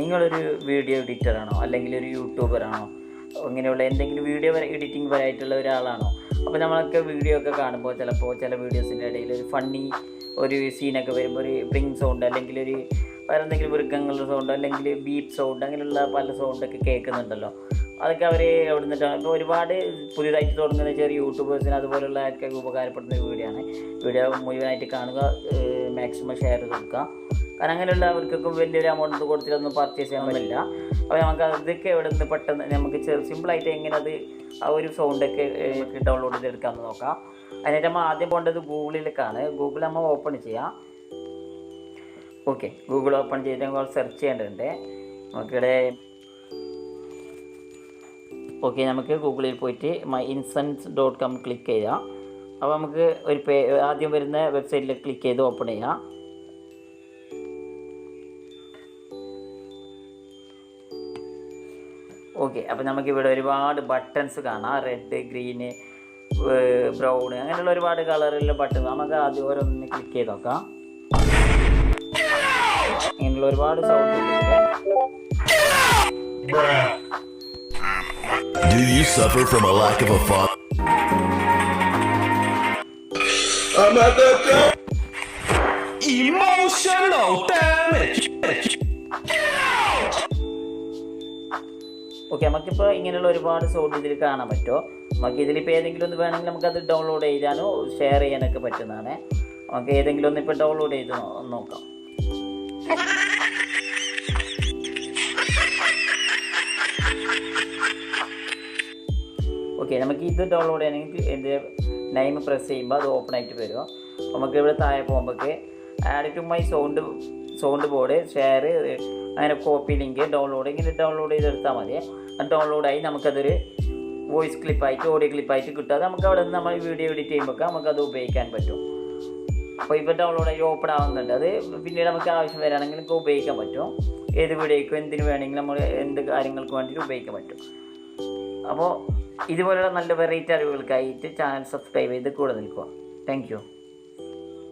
നിങ്ങളൊരു വീഡിയോ എഡിറ്ററാണോ അല്ലെങ്കിൽ ഒരു യൂട്യൂബറാണോ ഇങ്ങനെയുള്ള എന്തെങ്കിലും വീഡിയോ എഡിറ്റിംഗ് പരമായിട്ടുള്ള ഒരാളാണോ? അപ്പോൾ നമ്മളൊക്കെ വീഡിയോ ഒക്കെ കാണുമ്പോൾ ചിലപ്പോൾ ചില വീഡിയോസിന്റെ ഇടയിൽ ഒരു ഫണ്ണി ഒരു സീനൊക്കെ വരുമ്പോൾ ഒരു ബ്രിങ് സൗണ്ട് അല്ലെങ്കിൽ ഒരു വേറെ എന്തെങ്കിലും വൃക്കങ്ങളുടെ സൗണ്ട് അല്ലെങ്കിൽ ബീപ്പ് സൗണ്ട് അങ്ങനെയുള്ള പല സൗണ്ടൊക്കെ കേൾക്കുന്നുണ്ടല്ലോ. അതൊക്കെ അവർ എവിടെ നിന്നിട്ടാണ് ഇപ്പോൾ ഒരുപാട് പുതിയതായിട്ട് തുടങ്ങുന്ന ചെറിയ യൂട്യൂബേഴ്സിന് അതുപോലുള്ള ആൾക്കൊക്കെ ഉപകാരപ്പെടുന്ന വീഡിയോ ആണ്. വീഡിയോ മുഴുവനായിട്ട് കാണുക മാക്സിമം ഷെയർ കൊടുക്കുക. കാരണം അങ്ങനെയുള്ള അവർക്കൊക്കെ വലിയൊരു എമൗണ്ട് കൊടുത്തിട്ടൊന്നും പർച്ചേസ് ചെയ്യാൻ പറ്റില്ല. അപ്പോൾ നമുക്ക് അതൊക്കെ എവിടെ നിന്ന് പെട്ടെന്ന് നമുക്ക് സിമ്പിളായിട്ട് എങ്ങനെ അത് ആ ഒരു സൗണ്ടൊക്കെ ഡൗൺലോഡ് ചെയ്തെടുക്കാമെന്ന് നോക്കാം. അതിനായിട്ട് നമ്മൾ ആദ്യം പോകേണ്ടത് ഗൂഗിളിലേക്കാണ്. ഗൂഗിൾ നമ്മൾ ഓപ്പൺ ചെയ്യാം. ഓക്കെ ഗൂഗിൾ ഓപ്പൺ ചെയ്ത് നമ്മൾ സെർച്ച് ചെയ്യേണ്ടതുണ്ട്. നമുക്കിവിടെ ഓക്കെ നമുക്ക് ഗൂഗിളിൽ പോയിട്ട് my instants dot com click ചെയ്യാം. അപ്പോൾ നമുക്ക് ഒരു പേ ആദ്യം വരുന്ന വെബ്സൈറ്റിൽ ക്ലിക്ക് ചെയ്ത് ഓപ്പൺ ചെയ്യാം. ഓക്കെ അപ്പോൾ നമുക്കിവിടെ ഒരുപാട് ബട്ടൺസ് കാണാം റെഡ് ഗ്രീന് ബ്രൗൺ അങ്ങനെയുള്ള ഒരുപാട് കളറിലുള്ള ബട്ടൺ നമുക്ക് ആദ്യം ഓരോന്ന് ക്ലിക്ക് ചെയ്ത് നോക്കാം ഇങ്ങനെയുള്ള ഒരുപാട് sound Do you suffer from a lack of a father? Emotional damage. Okay നമുക്കിപ്പോൾ ഇങ്ങനെയുള്ള ഒരുപാട് സോഡ് ഇതിൽ കാണാൻ പറ്റുമോ? നമുക്ക് ഇതിലിപ്പോൾ ഏതെങ്കിലും ഒന്ന് വേണമെങ്കിൽ നമുക്കത് ഡൗൺലോഡ് ചെയ്യാനോ ഷെയർ ചെയ്യാനൊക്കെ പറ്റുന്നതാണ്. നമുക്ക് ഏതെങ്കിലും ഒന്ന് ഇപ്പോൾ ഡൗൺലോഡ് ചെയ്ത് നോക്കാം. ഓക്കെ നമുക്ക് ഇത് ഡൗൺലോഡ് ചെയ്യണമെങ്കിൽ എന്റെ നെയിം പ്രസ് ചെയ്യുമ്പോൾ അത് ഓപ്പൺ ആയിട്ട് വരും നമുക്ക് ഇവിടെ താഴെ പോകുമ്പോഴേക്ക് add to my sound sound board share അങ്ങനെ കോപ്പി ലിങ്ക് ഡൗൺലോഡ് ഇങ്ങനെ ഡൗൺലോഡ് ചെയ്തെടുത്താൽ മതി ഡൗൺലോഡായി നമുക്കതൊരു വോയിസ് ക്ലിപ്പായിട്ട് ഓഡിയോ ക്ലിപ്പായിട്ട് കിട്ടും അത് നമുക്ക് അവിടെ നിന്ന് നമ്മൾ വീഡിയോ എഡിറ്റ് ചെയ്യുമ്പോൾ നമുക്കത് ഉപയോഗിക്കാൻ പറ്റും അപ്പോൾ ഇപ്പോൾ ഡൗൺലോഡ് ആയി ഓപ്പൺ ആവുന്നുണ്ട് അത് പിന്നീട് നമുക്ക് ആവശ്യം വരാണെങ്കിൽ നമുക്ക് ഉപയോഗിക്കാൻ പറ്റും ഏത് വീഡിയോയ്ക്കും എന്തിനു വേണമെങ്കിലും നമ്മൾ എന്ത് കാര്യങ്ങൾക്ക് വേണ്ടിയിട്ട് ഉപയോഗിക്കാൻ പറ്റും അപ്പോൾ ഇതുപോലുള്ള നല്ല വെറൈറ്റി അറിവുകൾക്കായിട്ട് ചാനൽ സബ്സ്ക്രൈബ് ചെയ്ത് കൂടെ നിൽക്കുക താങ്ക്